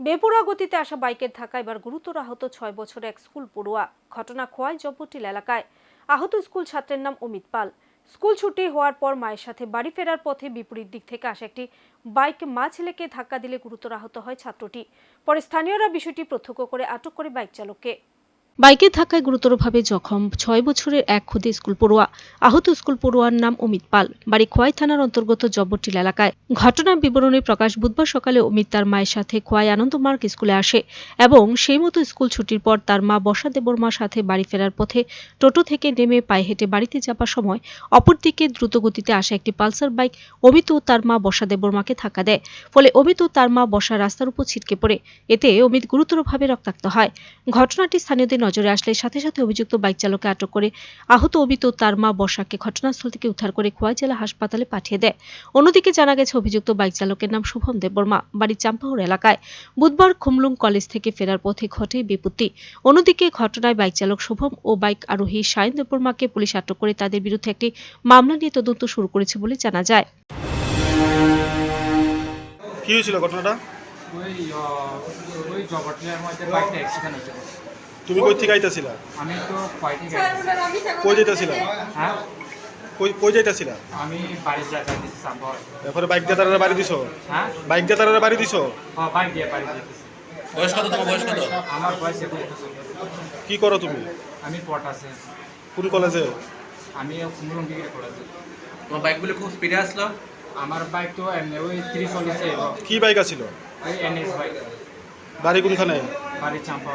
বেপরোয়া গতিতে আসা বাইকের ধাক্কা এবার গুরুতর আহত ছয় বছর এক স্কুল পড়ুয়া। ঘটনা খোয়াই জব্বটিল এলাকায়। আহত স্কুল ছাত্রের নাম অমিত পাল। স্কুল ছুটি হওয়ার পর মায়ের সাথে বাড়ি ফেরার পথে বিপরীত দিক থেকে আসা একটি বাইক মা ছেলেকে ধাক্কা দিলে গুরুতর আহত হয় ছাত্রটি। পরে স্থানীয়রা বিষয়টি প্রত্যক্ষ করে আটক করে বাইক চালককে। বাইকের ধাক্কায় গুরুতরভাবে জখম ছয় বছরের এক খুদে স্কুল পড়ুয়া। আহত স্কুল পড়ুয়ার নাম অমিত পাল। বাড়ি খোয়াই থানার অন্তর্গত জব্বটিল এলাকায়। ঘটনার বিবরণী প্রকাশ বুধবার সকালে অমিত তার মায়ের সাথে খোয়াই আনন্দমার্গ স্কুলে আসে এবং সেই মতো স্কুল ছুটির পর তার মা বসা দেবর্মার সাথে বাড়ি ফেরার পথে টোটো থেকে নেমে পায়ে হেঁটে বাড়িতে যাবার সময় অপরদিকে দ্রুত গতিতে আসা একটি পালসার বাইক অমিত ও তার মা বসা দেবর্মাকে ধাক্কা দেয়। ফলে অমিত ও তার মা বসা রাস্তার উপর ছিটকে পড়ে। এতে অমিত গুরুতরভাবে রক্তাক্ত হয়। ঘটনাটি স্থানীয়দের নজরে আসলে সাথে সাথে অভিযুক্ত বাইক চালককে আটক করে আহত অমিত ও তার মা বসাকে ঘটনাস্থল থেকে উদ্ধার করে খোয়াই জেলা হাসপাতালে পাঠিয়ে দেয়। অন্যদিকে জানা গেছে অভিযুক্ত বাইক চালকের নাম শুভম দেববর্মা বাড়ি চাম্পাহর এলাকায়। বুধবার খুমলুং কলেজ থেকে ফেরার পথে ঘটে বিপত্তি। অন্যদিকে ঘটনায় বাইক চালক শুভম ও বাইক আরোহী সায়ন দেববর্মাকে পুলিশ আটক করে তাদের বিরুদ্ধে একটি মামলা নিয়ে তদন্ত শুরু করেছে বলে জানা যায়। কি হয়েছিল ঘটনাটা? ওই ওই জবরটিয়ার মধ্যে বাইকটা অ্যাক্সিডেন্ট হয়েছিল। তুমি কই থেকে আইতাছিলা? আমি তো কয়টি কই যাইতাছিলা? হ্যাঁ? কই কই যাইতাছিলা? আমি বাড়ি যাতে দিচ্ছি সাম্ভর এরপরে বাইক দিয়ে তারা বাড়ি দিছো? হ্যাঁ? বাইক দিয়ে তারা বাড়ি দিছো? ও বাইক দিয়ে বাড়ি যেতেছি বয়স কত তোমার বয়স কত? আমার বয়স একুশ বছর। কি করো তুমি? আমি পট আছে কোন কলেজে? আমি কুমরুম ডিগ্রি করেছি। তোমার বাইকগুলো খুব স্পিডে আসলো? আমার বাইক তো এমনি ওই ত্রিশ চল্লিশে কি বাইক আছিল? ওই এনএস বাইক বাড়ি কোনখানে? বাড়ি Champa.